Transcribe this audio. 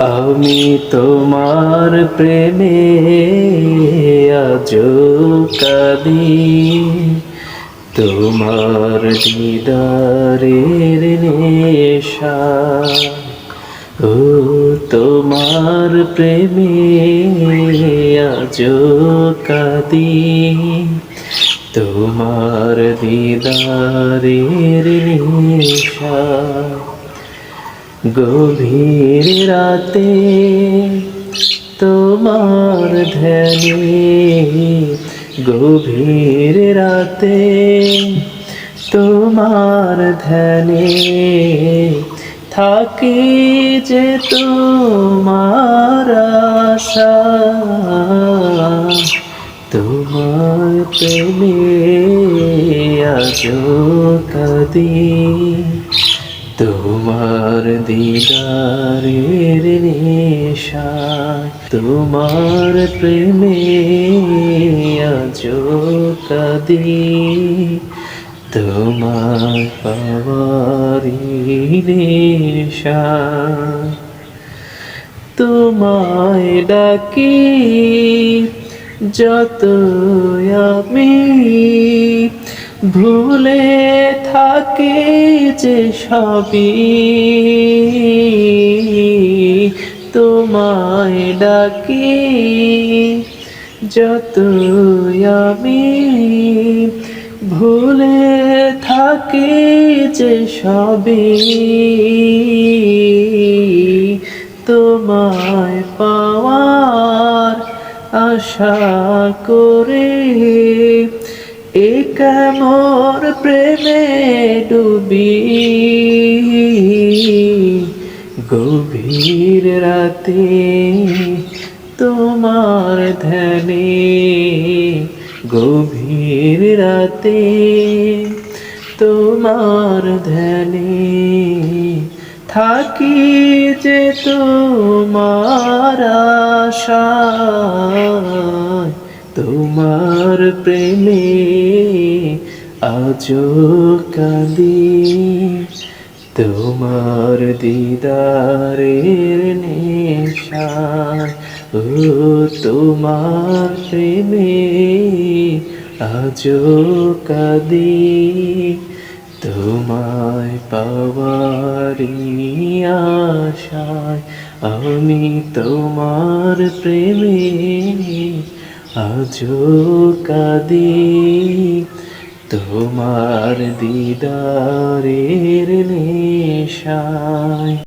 আমি তোমার প্রেমে আজ কাদি। তোমার দিদারের নেশা, ও তোমার প্রেমে আজ কাদি। তোমার দিদারের নেশা গভীর রাতে তোমার ধ্যানে, গভীর রাতে তোমার ধ্যানে থাকি যে তোমার আশা। তোমার প্রেমে আজ কাদি। তোমার দিদারের নেশা তোমার প্রেমে আজ কাদি। তোমার পাওয়ারি তোমায় ডাকি যত আমি ভুলে থাকে যে সবই। তোমায় ডাকি যত আমি ভুলে থাকে যে সবই। তোমায় পাওয়ার আশা করে এ কেমন প্রেমে ডুবি। গভীর রাতে তোমার ধ্যানে, গভীর রাতে তোমার ধ্যানে থাকি যে তোমার আশায় তোমার প্রেমে আজ কাঁদি। তোমার দিদারের নেশায়, ও তোমার প্রেমে আজ কাঁদি। তোমায় পাওয়ারি আশায় আমি তোমার প্রেমে আজ কাদি তোমার দিদারের নেশায়।